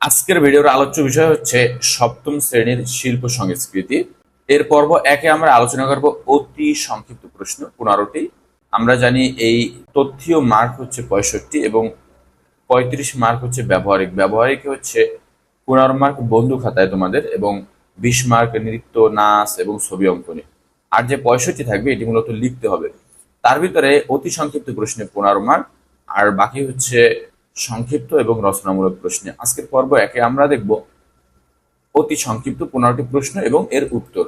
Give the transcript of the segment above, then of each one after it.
আজকের ভিডিওর আলোচ্য বিষয় হচ্ছে সপ্তম শ্রেণির শিল্প সংস্কৃতি। এর পর্ব একে আমরা আলোচনা করব অতি সংক্ষিপ্ত প্রশ্ন, পনেরোটি। আমরা জানি এই তথ্যীয় মার্ক হচ্ছে পঁয়ষট্টি এবং পঁয়ত্রিশ মার্ক হচ্ছে ব্যবহারিক। ব্যবহারিক হচ্ছে পনেরো মার্ক বন্ধু খাতায় তোমাদের এবং বিশ মার্ক নৃত্য, নাচ এবং ছবি অঙ্কনে আর যে পঁয়ষট্টি থাকবে, এটি মূলত লিখতে হবে। তার ভিতরে অতি সংক্ষিপ্ত প্রশ্নে পনেরো মার্ক আর বাকি হচ্ছে সংক্ষিপ্ত এবং রচনামূলক প্রশ্নে। আজকের পর্ব একে আমরা দেখব অতি সংক্ষিপ্ত পনেরোটি প্রশ্ন এবং এর উত্তর।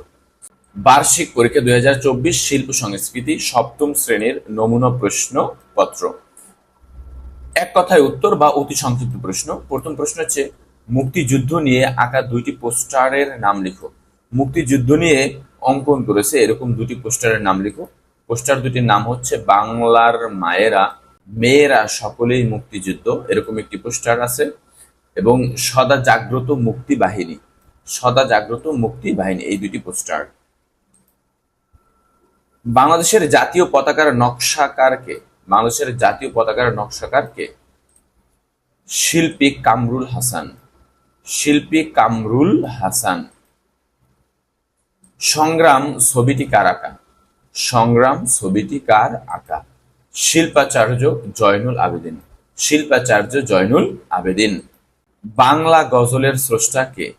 বার্ষিক পরীক্ষা দুই হাজার চব্বিশ শিল্প সংস্কৃতি সপ্তম শ্রেণির নমুনা প্রশ্ন পত্র। এক কথায় উত্তর বা অতি সংক্ষিপ্ত প্রশ্ন। প্রথম প্রশ্ন হচ্ছে, মুক্তিযুদ্ধ নিয়ে আঁকা দুইটি পোস্টারের নাম লিখো। মুক্তিযুদ্ধ নিয়ে অঙ্কন করেছে এরকম দুটি পোস্টারের নাম লিখো। পোস্টার দুটির নাম হচ্ছে বাংলার মায়েরা মেয়েরা সকলেই মুক্তিযুদ্ধ, এরকম একটি পোস্টার আছে, এবং সদা জাগ্রত মুক্তি বাহিনী, সদা জাগ্রত মুক্তি বাহিনী, এই দুটি পোস্টার। বাংলাদেশের জাতীয় পতাকার নকশাকারকে, বাংলাদেশের জাতীয় পতাকার নকশাকারকে শিল্পী কামরুল হাসান, শিল্পী কামরুল হাসান। সংগ্রাম ছবিটি কার আঁকা, সংগ্রাম ছবিটি কার আঁকা। শিল্পাচার্য জয়নুল আবেদিন। শিল্পাচার্য জয়নুল আবেদিন। বাংলা গজলের স্রষ্টাকে,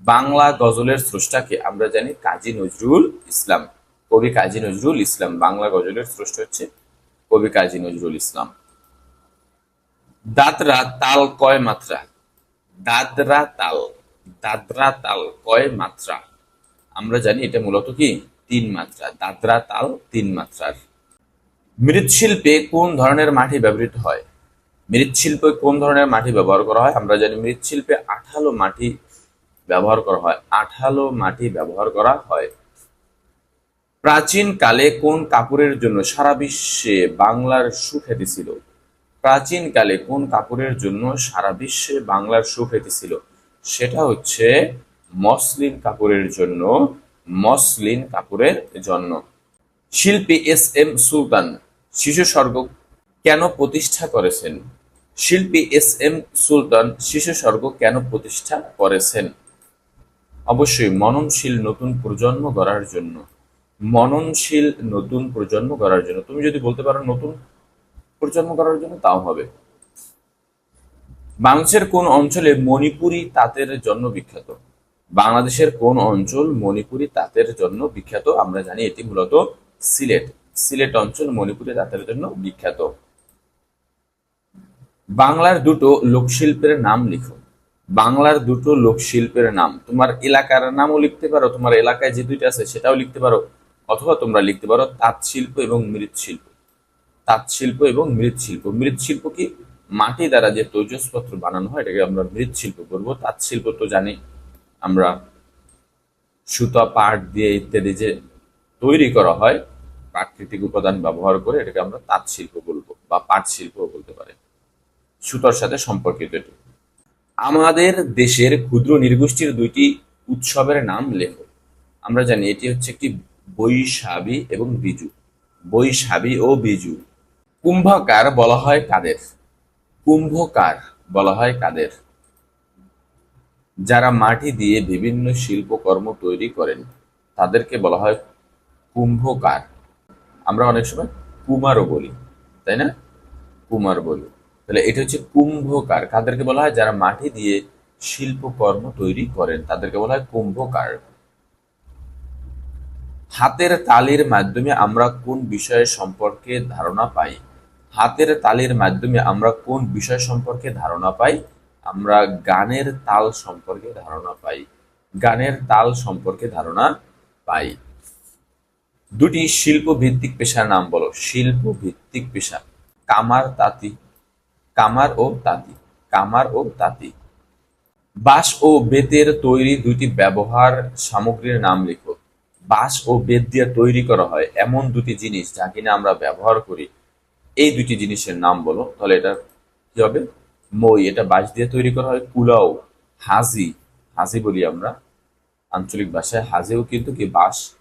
বাংলা গজলের স্রষ্টাকে আমরা জানি কাজী নজরুল ইসলাম। কবি কাজী নজরুল ইসলাম, বাংলা গজলের স্রষ্টা হচ্ছে কবি কাজী নজরুল ইসলাম। দাদরা তাল কয় মাত্রা? দাদরা তাল দাদরা তাল কয় মাত্রা? আমরা জানি এটা মূলত কি? তিন মাত্রা। দাদরা তাল তিন মাত্রার। মৃৎশিল্পে কোন ধরনের মাটি ব্যবহৃত হয়? মৃৎশিল্পে কোন ধরনের মাটি ব্যবহার করা হয়? আমরা জানি মৃৎশিল্পে আঠালো মাটি ব্যবহার করা হয়। আঠালো মাটি ব্যবহার করা হয়। প্রাচীন কালে কোন কাপড়ের জন্য? সারা বিশ্বে বাংলার সুখ্যাতি ছিল। প্রাচীন কালে কোন কাপড়ের জন্য? সারা বিশ্বে বাংলার সুখ্যাতি ছিল। সেটা হচ্ছে মসলিন কাপড়ের জন্য, মসলিন কাপড়ের জন্য। শিল্পী এস এম সুলতান শিশু স্বর্গ কেন প্রতিষ্ঠা করেছেন? শিল্পী এস এম সুলতান শিশু স্বর্গ কেন প্রতিষ্ঠা করেছেন? অবশ্যই মননশীল নতুন প্রজন্ম গড়ার জন্য, মননশীল নতুন প্রজন্ম গড়ার জন্য। তুমি যদি বলতে পারো নতুন প্রজন্ম করার জন্য, তাও হবে। বাংলাদেশের কোন অঞ্চলে মণিপুরি তাঁতের জন্য বিখ্যাত? বাংলাদেশের কোন অঞ্চল মণিপুরি তাঁতের জন্য বিখ্যাত? আমরা জানি এটি মূলত সিলেট। সিলেট অঞ্চল মণিপুরি তাঁতের জন্য বিখ্যাত। বাংলার দুটো লোকশিল্পের নাম লিখো। বাংলার দুটো লোকশিল্পের নাম। তোমার এলাকার নামও লিখতে পারো, তোমার এলাকায় যে দুইটা আছে সেটাও লিখতে পারো, অথবা তোমরা লিখতে পারো তাঁত শিল্প এবং মৃৎশিল্প। তাঁত শিল্প এবং মৃৎশিল্প। মৃৎশিল্প কি? মাটি দ্বারা যে তৈজসপত্র বানানো হয়, এটাকে আমরা মৃৎশিল্প করব তাঁত শিল্প তো জানি, আমরা সুতা, পাট দিয়ে ইত্যাদি যে তৈরি করা হয় প্রাকৃতিক উপাদান ব্যবহার করে এটাকে আমরা তাঁত শিল্প বলব বা পাট শিল্প বলতে পারে। সুতার সাথে সম্পর্কিত এটি আমাদের দেশের ক্ষুদ্র নির্গোষ্ঠীর দুইটি উৎসবের নাম লেখো আমরা জানি এটি হচ্ছে একটি বৈশাবী এবং বিজু। বৈশাবী ও বিজু। কুম্ভকার বলা হয় কাদের? কুম্ভকার বলা হয় কাদের? যারা মাটি দিয়ে বিভিন্ন শিল্পকর্ম তৈরি করেন, তাদেরকে বলা হয় কুম্ভকার। আমরা অনেক সময় কুমারও বলি, তাই না? কুমার বলি। তাহলে এটা হচ্ছে কুম্ভকার। কাদেরকে বলা হয়? যারা মাটি দিয়ে শিল্পকর্ম তৈরি করেন, তাদেরকে বলা হয় কুম্ভকার। হাতের তালির মাধ্যমে আমরা কোন বিষয় সম্পর্কে ধারণা পাই? হাতের তালির মাধ্যমে আমরা কোন বিষয় সম্পর্কে ধারণা পাই? আমরা গানের তাল সম্পর্কে ধারণা পাই। গানের তাল সম্পর্কে ধারণা পাই। দুটি শিল্প ভিত্তিক পেশার নাম বলো। শিল্প ভিত্তিক পেশা। কামার, তাঁতি। কামার ও তাঁতি। কামার ও তাঁতি। বাঁশ ও বেতের তৈরি দুটি ব্যবহার সামগ্রীর নাম লিখো। বাঁশ ও বেত দিয়ে তৈরি করা হয় এমন দুটি জিনিস যা কিনা আমরা ব্যবহার করি। এই দুটি জিনিসের নাম বলো। তাহলে এটা কি হবে? মই। এটা বাঁশ দিয়ে তৈরি করা হয়। কুলাও। হাজি। হাজি বলি আমরা। আঞ্চলিক ভাষায় হাজিও কিন্তু কি বাঁশ?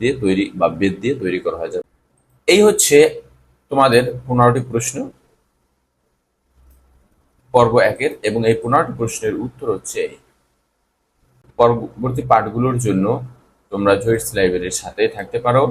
দিয়ে তৈরি বা বেদ দিয়ে তৈরি করা হয় যাবে। এই হচ্ছে তোমাদের পনেরোটি প্রশ্ন। পর্ব একের এবং এই পনেরোটি প্রশ্নের উত্তর হচ্ছে পরবর্তী পাঠগুলোর জন্য তোমরা জয়েন্টস লাইব্রেরির সাথে থাকতে পারো।